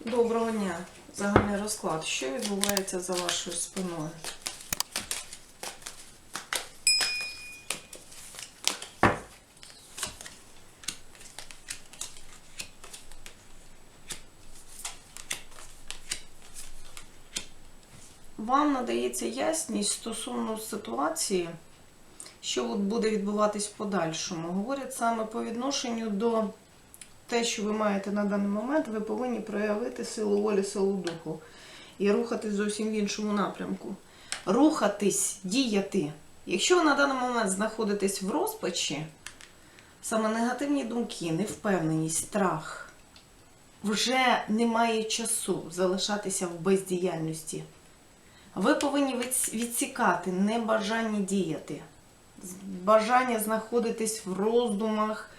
Доброго дня. Загальний розклад. Що відбувається за вашою спиною? Вам надається ясність стосовно ситуації, що буде відбуватись в подальшому. Говорять саме по відношенню до те, що ви маєте на даний момент, ви повинні проявити силу волі, силу духу і рухатись зовсім в іншому напрямку. Рухатись, діяти. Якщо ви на даний момент знаходитесь в розпачі, саме негативні думки, невпевненість, страх, вже немає часу залишатися в бездіяльності. Ви повинні відсікати небажання діяти, бажання знаходитись в роздумах,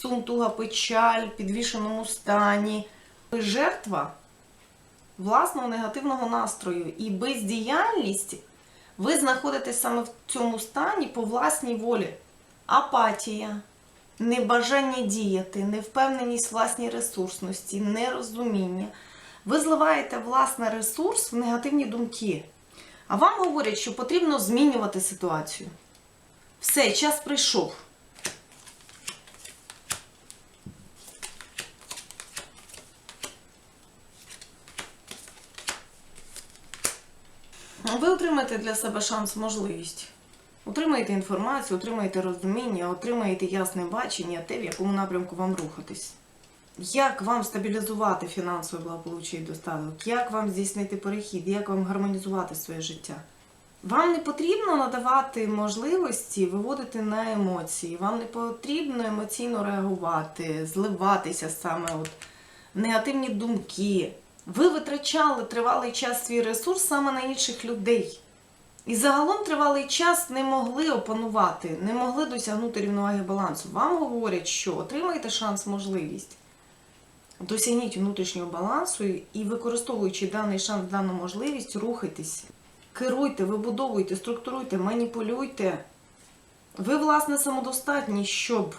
сум, туга, печаль, підвішеному стані. Жертва власного негативного настрою і бездіяльність ви знаходитесь саме в цьому стані по власній волі. Апатія, небажання діяти, невпевненість власній ресурсності, нерозуміння. Ви зливаєте власний ресурс в негативні думки. А вам говорять, що потрібно змінювати ситуацію. Все, час прийшов. Ви отримаєте для себе шанс, можливість. Отримаєте інформацію, отримаєте розуміння, отримаєте ясне бачення, те, в якому напрямку вам рухатись. Як вам стабілізувати фінансове благополуччя і достаток? Як вам здійснити перехід? Як вам гармонізувати своє життя? Вам не потрібно надавати можливості виводити на емоції. Вам не потрібно емоційно реагувати, зливатися саме от негативні думки. Ви витрачали тривалий час свій ресурс саме на інших людей. І загалом тривалий час не могли опанувати, не могли досягнути рівноваги балансу. Вам говорять, що отримаєте шанс, можливість. Досягніть внутрішнього балансу і використовуючи даний шанс, дану можливість, рухайтесь. Керуйте, вибудовуйте, структуруйте, маніпулюйте. Ви, власне, самодостатні, щоб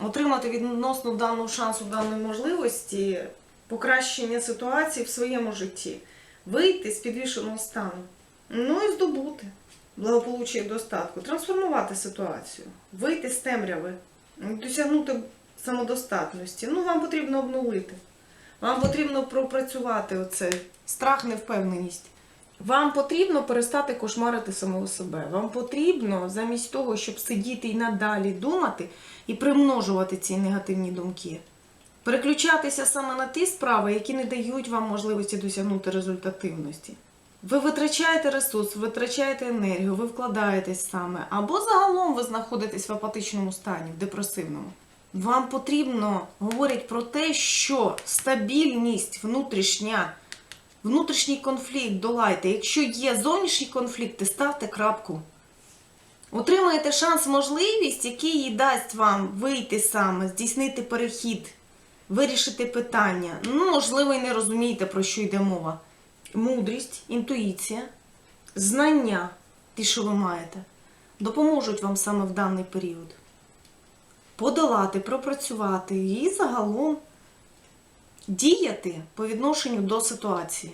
отримати відносно даного шансу, даної можливості покращення ситуації в своєму житті, вийти з підвішеного стану, ну і здобути благополуччя і достатку, трансформувати ситуацію, вийти з темряви, досягнути самодостатності. Ну, вам потрібно обновити. Вам потрібно пропрацювати оцей страх, невпевненість. Вам потрібно перестати кошмарити самого себе. Вам потрібно, замість того, щоб сидіти і надалі думати і примножувати ці негативні думки, переключатися саме на ті справи, які не дають вам можливості досягнути результативності. Ви витрачаєте ресурс, витрачаєте енергію, ви вкладаєтесь саме, або загалом ви знаходитесь в апатичному стані, в депресивному. Вам потрібно говорять про те, що стабільність внутрішня, внутрішній конфлікт долайте. Якщо є зовнішні конфлікти, ставте крапку. Отримаєте шанс, можливість, який дасть вам вийти саме, здійснити перехід, вирішити питання. Ну, можливо, і не розумієте, про що йде мова. Мудрість, інтуїція, знання, ті, що ви маєте, допоможуть вам саме в даний період. Подолати, пропрацювати і загалом діяти по відношенню до ситуації.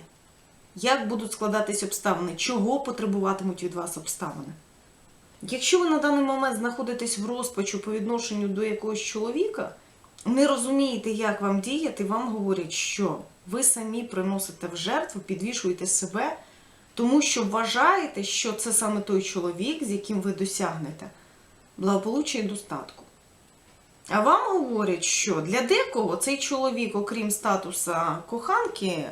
Як будуть складатись обставини, чого потребуватимуть від вас обставини. Якщо ви на даний момент знаходитесь в розпачу по відношенню до якогось чоловіка, не розумієте, як вам діяти, вам говорять, що ви самі приносите в жертву, підвішуєте себе, тому що вважаєте, що це саме той чоловік, з яким ви досягнете благополуччя і достатку. А вам говорять, що для декого цей чоловік, окрім статуса коханки,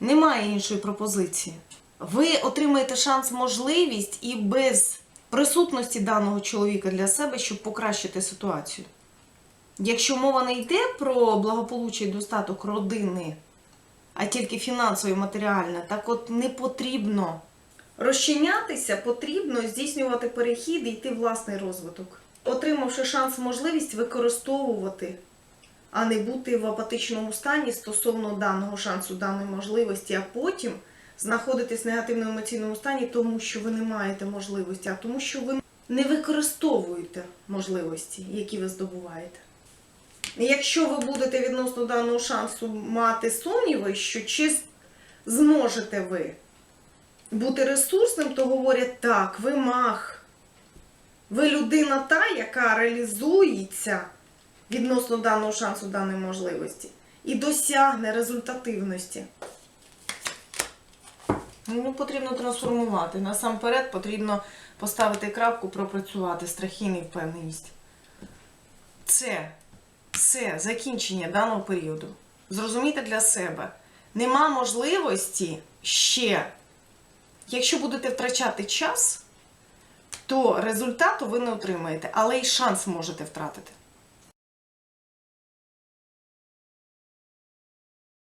не має іншої пропозиції. Ви отримаєте шанс, можливість і без присутності даного чоловіка для себе, щоб покращити ситуацію. Якщо мова не йде про благополуччя і достаток родини, а тільки фінансово і матеріальне, так от не потрібно розчинятися, потрібно здійснювати перехід і йти власний розвиток. Отримавши шанс, можливість використовувати, а не бути в апатичному стані стосовно даного шансу, даної можливості, а потім знаходитись в негативному емоційному стані, тому що ви не маєте можливості, а тому, що ви не використовуєте можливості, які ви здобуваєте. Якщо ви будете відносно даного шансу мати сумніви, що чи зможете ви бути ресурсним, то говорять так, ви маг. Ви людина та, яка реалізується відносно даного шансу, даної можливості, і досягне результативності. Ну, потрібно трансформувати. Насамперед потрібно поставити крапку, пропрацювати страхи і невпевненість. Це все закінчення даного періоду. Зрозумійте для себе. Нема можливості ще, якщо будете втрачати час, то результату ви не отримаєте, але й шанс можете втратити.